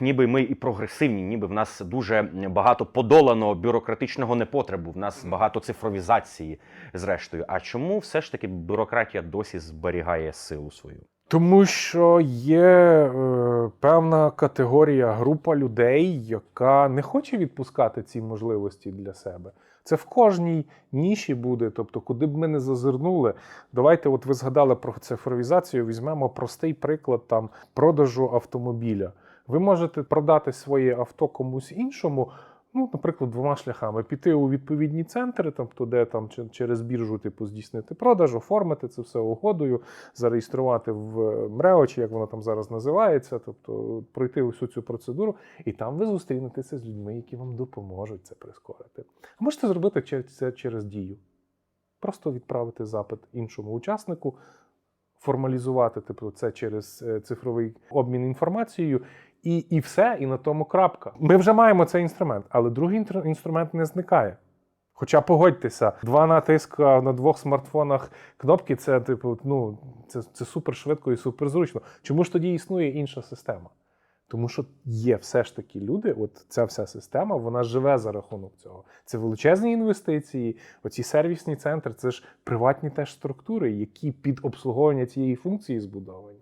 ніби ми і прогресивні, ніби в нас дуже багато подоланого бюрократичного непотребу, в нас багато цифровізації, зрештою. А чому все ж таки бюрократія досі зберігає силу свою? Тому що є е, певна категорія, група людей, яка не хоче відпускати ці можливості для себе. Це в кожній ніші буде. Тобто, куди б ми не зазирнули, давайте, от ви згадали про цифровізацію, візьмемо простий приклад там продажу автомобіля. Ви можете продати своє авто комусь іншому. Ну, наприклад, двома шляхами: піти у відповідні центри, тобто, де там через біржу типу здійснити продаж, оформити це все угодою, зареєструвати в МРЕО, чи як воно там зараз називається, тобто пройти усю цю процедуру, і там ви зустрінетеся з людьми, які вам допоможуть це прискорити. А можете зробити це через дію. Просто відправити запит іншому учаснику, формалізувати типу, це через е, цифровий обмін інформацією, і, і все, і на тому крапка. Ми вже маємо цей інструмент, але другий інструмент не зникає. Хоча погодьтеся, два натиска на двох смартфонах кнопки це типу, ну це, це супер швидко і супер зручно. Чому ж тоді існує інша система? Тому що є все ж таки люди, от ця вся система, вона живе за рахунок цього. Це величезні інвестиції, оці сервісні центри, це ж приватні теж структури, які під обслуговування цієї функції збудовані.